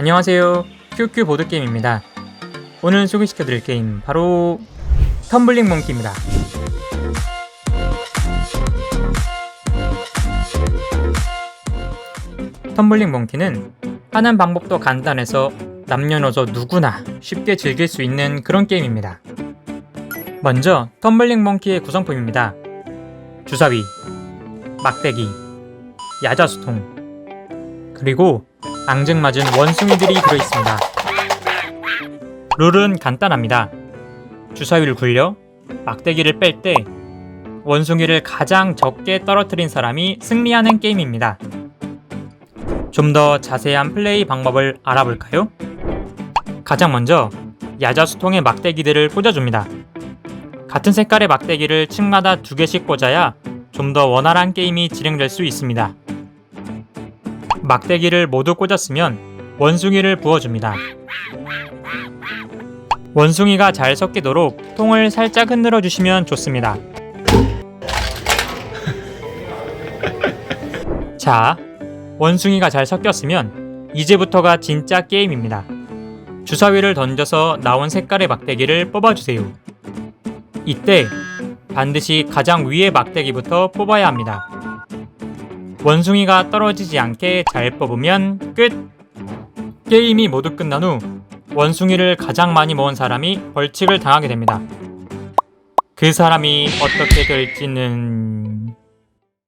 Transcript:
안녕하세요. QQ 보드게임입니다. 오늘 소개시켜드릴 게임 바로 텀블링 몽키입니다. 텀블링 몽키는 하는 방법도 간단해서 남녀노소 누구나 쉽게 즐길 수 있는 그런 게임입니다. 먼저 텀블링 몽키의 구성품입니다. 주사위, 막대기, 야자수통, 그리고 앙증맞은 원숭이들이 들어있습니다. 룰은 간단합니다. 주사위를 굴려 막대기를 뺄 때 원숭이를 가장 적게 떨어뜨린 사람이 승리하는 게임입니다. 좀 더 자세한 플레이 방법을 알아볼까요? 가장 먼저 야자수통에 막대기들을 꽂아줍니다. 같은 색깔의 막대기를 층마다 두 개씩 꽂아야 좀 더 원활한 게임이 진행될 수 있습니다. 막대기를 모두 꽂았으면 원숭이를 부어줍니다. 원숭이가 잘 섞이도록 통을 살짝 흔들어 주시면 좋습니다. 자, 원숭이가 잘 섞였으면 이제부터가 진짜 게임입니다. 주사위를 던져서 나온 색깔의 막대기를 뽑아주세요. 이때 반드시 가장 위의 막대기부터 뽑아야 합니다. 원숭이가 떨어지지 않게 잘 뽑으면 끝! 게임이 모두 끝난 후 원숭이를 가장 많이 모은 사람이 벌칙을 당하게 됩니다. 그 사람이 어떻게 될지는